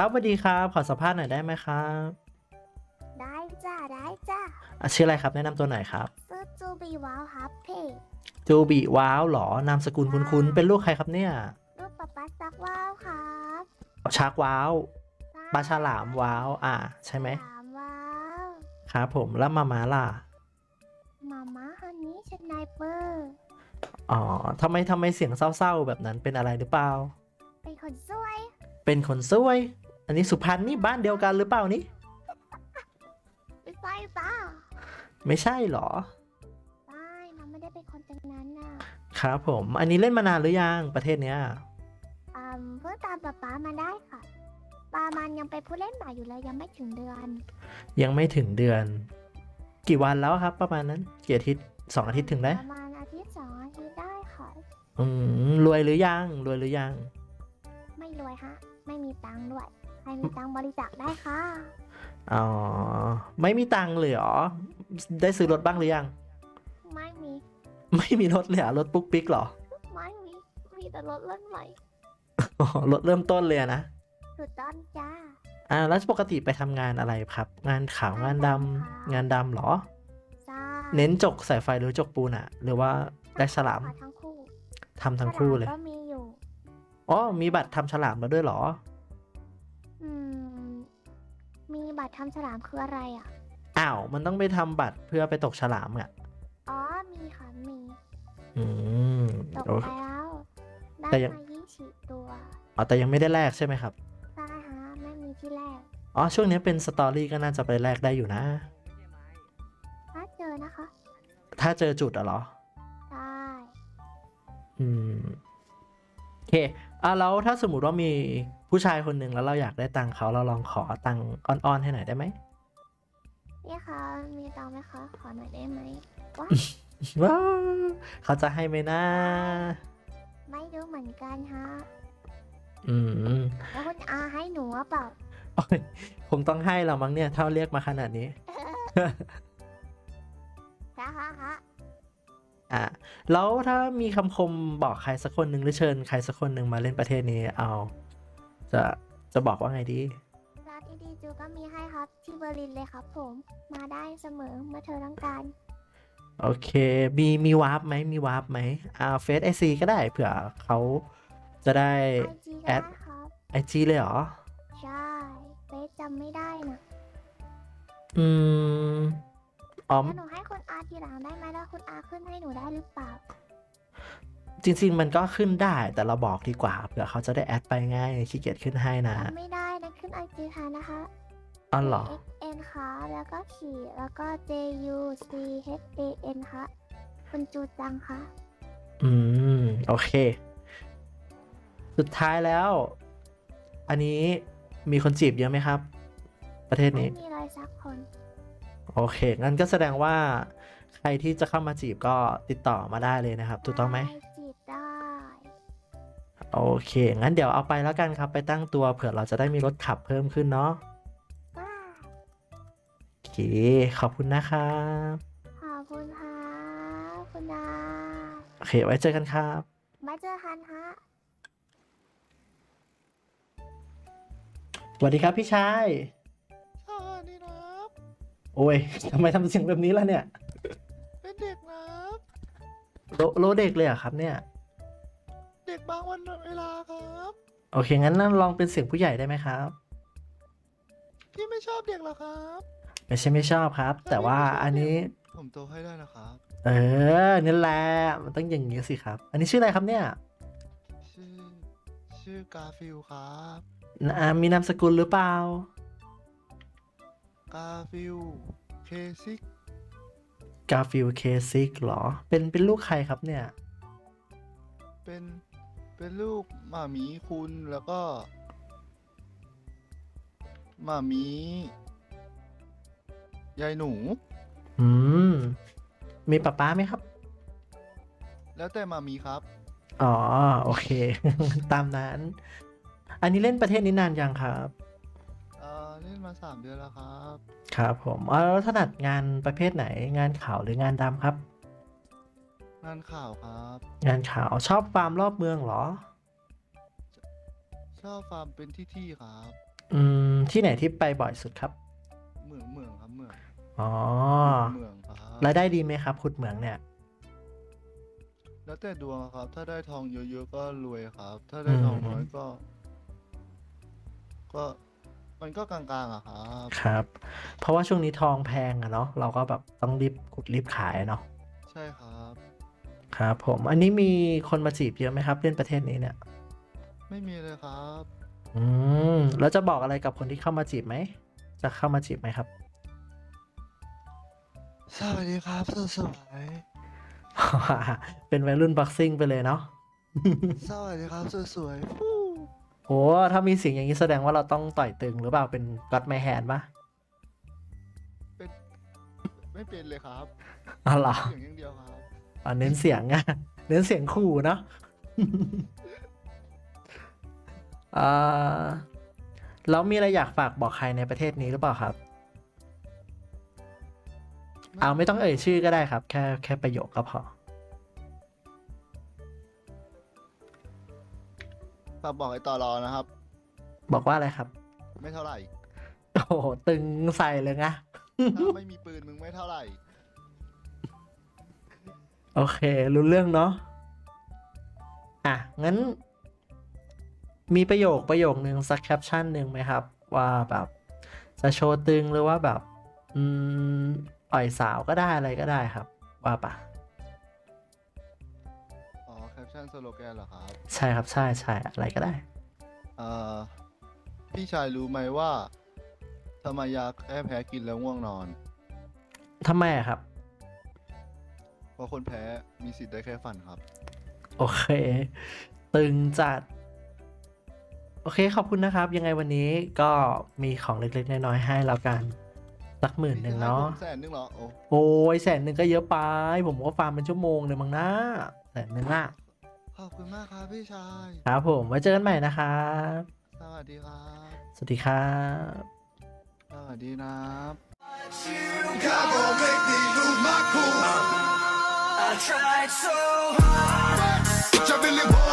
ครับสวัสดีครับ ขอสัมภาษณ์หน่อยได้ไหมครับได้จ้าได้จ้าอะชื่ออะไรครับ แนะนำตัวหน่อยครับซื้อจูบีว้าวครับเพจจูบิว้าวเหรอนามสกุลคุ้นๆเป็นลูกใครครับเนี่ยรูปป๊าป๊าซักว้าวครับชากว้าวปลาฉลามว้าวอ่าใช่ไหมฉลามว้าวครับผมแล้วมามาล่ะมาม่าฮันนี่สไนเปอร์อ๋อทำไมทำไมเสียงเศร้าๆแบบนั้นเป็นอะไรหรือเปล่า เป็นคนสวย เป็นคนสวย อันนี้สุพรรณนี่บ้านเดียวกันหรือเปล่านี่ไม่ใช่จ้าไม่ใช่เหรอไม่น้องไม่ได้เป็นคนจังนั้นน่ะครับผม อันนี้เล่นมานานหรือยังประเทศเนี้ยอืมเพิ่งตามป๊าป๊ามาได้ค่ะปามันยังเป็นผู้เล่นใหม่อยู่เลยยังไม่ถึงเดือน ยังไม่ถึงเดือน กี่วันแล้วครับ ประมาณนั้นกี่อาทิตย์สองอาทิตย์ถึงไหมประมาณอาทิตย์สองอาทิตย์ได้ค่ะ อืมรวยหรือยังรวยหรือยัง ไม่รวยฮะ ไม่มีตังค์ด้วยใค รมีตังค์บริจาคได้ค่ะ อ๋อ ไม่มีตังค์เลยเหรอ ได้ซื้อรถบ้างหรือยัง ไม่มี ไม่มีรถเลยเหรอรถปุ๊กปิ๊กเหรอ ไม่มี มีแต่รถรุ่นใหม่อ๋อรถเริ่มต้นเลยอะนะถูกต้องจ้า อ่า แล้วปกติไปทำงานอะไรครับ งานขาวงานดำงานดำเหรอ จ้าเน้นจกสายไฟหรือจกปูนอะหรือว่าได้ฉลามขอทั้งคู่ทำทั้งคู่เลย ฉาก็มีอยู่ อ๋อ มีบัตรทำฉลามมาด้วยเหรออื ตรทำฉลามคืออะไรอะ อ้าว มันต้องไปทำบัตรเพื่อไปตกฉลามอะอ๋อ มีค่ะ มี อืมตกโอ ไปเคแล้ว ได้แต่ยัง มายี่สิบตัว อ๋อแต่ยังไม่ได้แลกใช่ไหมครับ ได้ฮะ ไม่มีที่แรกอ๋อ ช่วงนี้เป็นสตอรี่ก็น่าจะไปแลกได้อยู่นะ ถ้าเจอนะคะ ถ้าเจอจุดอะเหรอ ได้ อืมโอ เคอะแล้วถ้าสมมติว่ามีผู้ชายคนหนึ่งแล้วเราอยากได้ตังค์เขาเราลองขอตังค์อ้อนๆให้หน่อยได้ไหมพี่คะมีตังค์ไหมคะ ขอหน่อยได้ไหมว้าว้าวเขาจะให้ไหมนะไม่รู้เหมือนกันฮะอืมแล้วคุณอาให้หนูว่าเปล่าโอ้ยคงต้องให้เรามั้งเนี่ยถ้าเรียกมาขนาดนี้ ฮะฮะฮะ อะแล้วถ้ามีคำคมบอกใครสักคนหนึ่งหรือเชิญใครสักคนหนึ่งมาเล่นประเทศนี้เอา จะจะบอกว่าไงดี ร้านอีดีจูก็มีให้ครับที่เบอร์ลินเลยครับผม มาได้เสมอเมื่อเธอต้องการ โอเค มีมีวาร์ปไหมมีวาร์ปไหมอ่าเฟซไอซีก็ได้เผื่อเขาจะได้ไอจีก็แอดได้ครับ ไอจีเลยเหรอ ใช่เฟซจำไม่ได้นะอืมอ๋อ แล้วหนูให้คุณอา ทีหลังได้ไหมแล้วคุณอาขึ้นให้หนูได้หรือเปล่า จริง ๆ มันก็ขึ้นได้แต่เราบอกดีกว่าเผื่อเขาจะได้แอดไปง่ายขี้เกียจขึ้นให้นะจำไม่ได้นะขึ้นไอจีค่ะนะคะ อ๋อเหรอ X N ค่ะ แล้วก็ขีดแล้วก็ J U C H A N ค่ะ คุณจูจังค่ะ อืม โอเค สุดท้ายแล้ว อันนี้มีคนจีบเยอะไหมครับ ประเทศไม่นี้ มีเลยสักคน โอเค งั้นก็แสดงว่า ใครที่จะเข้ามาจีบก็ติดต่อมาได้เลยนะครับ ถูกต้องไหมด้จีบได้ โอเค งั้นเดี๋ยวเอาไปแล้วกันครับ ไปตั้งตัวเผื่อเราจะได้มีรถขับเพิ่มขึ้นเนาะว้าโอเค ขอบคุณนะครับ ขอบคุณค่ะคุณดาโอเค ไว้เจอกันครับ มาเจอกันฮะสวัสดีครับพี่ชายสวัสดีครับ โอ้ย ทำไมทำเสียงแบบนี้ล่ะเนี่ย โลโลเด็กเลยเหรอะครับเนี่ย เด็กบางวันเวลาครับ โอเค งั้นลองเป็นเสียงผู้ใหญ่ได้ไหมครับ พี่ไม่ชอบเด็กเหรอครับ ไม่ใช่ไม่ชอบครับ แต่ว่าอันนี้ ผมโตให้ได้นะครับ เออนี่แหละมันต้องอย่างนี้สิครับ อันนี้ชื่ออะไรครับเนี่ยชื่อชื่อกาฟิลครับ อ่ามีนามสกุลหรือเปล่า กาฟิลเคซิก กาฟิลเคซิกหรอ เป็นเป็นลูกใครครับเนี่ย เป็นเป็นลูกหมามีคุณแล้วก็หมามียายหนู อืม มีป๊าป๊าไหมครับ แล้วแต่หมามีครับ อ๋อ โอเค ตามนั้น อันนี้เล่นประเทศนี้นานยังครับ เอ่อเล่นมาสามเดือนแล้วครับ ครับผมอ๋อแล้วถนัดงานประเภทไหน งานข่าวหรืองานดำครับ งานข่าวครับ งานข่าวชอบฟาร์มรอบเมืองเหรอ ชอบฟาร์มเป็นที่ที่ๆครับ อืม ที่ไหนที่ไปบ่อยสุดครับเมืองเมืองครับเมืองอ๋อเมืองครับรายได้ดีไหมครับขุดเหมืองเนี่ย แล้วแต่ดวงครับ ถ้าได้ทองเยอะๆก็รวยครับ ถ้าได้ทองน้อยก็ ก็ มันก็กลางๆอะครับ ครับ เพราะว่าช่วงนี้ทองแพงอะเนาะเราก็แบบต้องรีบขุดรีบขายเนาะใช่ครับ ครับ ผมอันนี้มีคนมาจีบเยอะไหมครับเล่นประเทศนี้เนี่ย ไม่มีเลยครับ อืมแล้วจะบอกอะไรกับคนที่เข้ามาจีบไหมจะเข้ามาจีบไหมครับ สวัสดีครับสสวยเป็นวัยรุ่นบ็อกซิ่งไปเลยเนาะ สวัสดีครับสวย โอ้ถ้ามีเสียงอย่างนี้แสดงว่าเราต้องต่อยตึงหรือเปล่าเป็นก็อดไมแฮนปะเป็นไม่เป็นเลยครับอ๋อเหรอเสียงอย่างเดียวครับอ๋อเน้นเสียงอะเน้นเสียงขู่เนาะอ่าแล้วมีอะไรอยากฝากบอกใครในประเทศนี้หรือเปล่าครับ เอาไม่ต้องเอ่ยชื่อก็ได้ครับ แค่แค่ประโยคก็พอ ฝากบอกไอ้ต่อรอนะครับ บอกว่าอะไรครับ ไม่เท่าไหร่โอ้โหตึงใส่เลยไงถ้าไม่มีปืนมึงไม่เท่าไหร่ โอเค รู้เรื่องเนาะอะ งั้น มีประโยคประโยคนึงสักแคปชั่นหนึ่งไหมครับ ว่าแบบ จะโชว์ตึงหรือว่าแบบ อืมอ่อยสาวก็ได้อะไรก็ได้ครับ ว่าปะอ๋อแคป ชั่นสโลแกนเหรอครับ ใช่ครับใช่ใช่อะไรก็ได้ เอ่อ พี่ชายรู้ไหมว่าทำไมยาแก้แพ้กินแล้วง่วงนอน ทำไมอะครับ เพราะคนแพ้มีสิทธิ์ได้แค่ฝันครับ โอเค ตึงจัด โอเคขอบคุณนะครับ ยังไงวันนี้ก็มีของเล็กๆ น้อยๆให้แล้วกัน สักหมื่นหนึ่งเนาะแสนหนึ่งเหรอ โอ้ โอ้ยแสนหนึ่งก็เยอะไป ผมว่าฟาร์มเป็นชั่วโมงเลยมั้งนะแสนหนึ่งอะ ขอบคุณมากครับพี่ชาย ครับผมไว้เจอกันใหม่นะครับ สวัสดีครับ สวัสดีครับ สวัสดีนะครับ God gon' make me lose my cool. I tried so hard. But you really want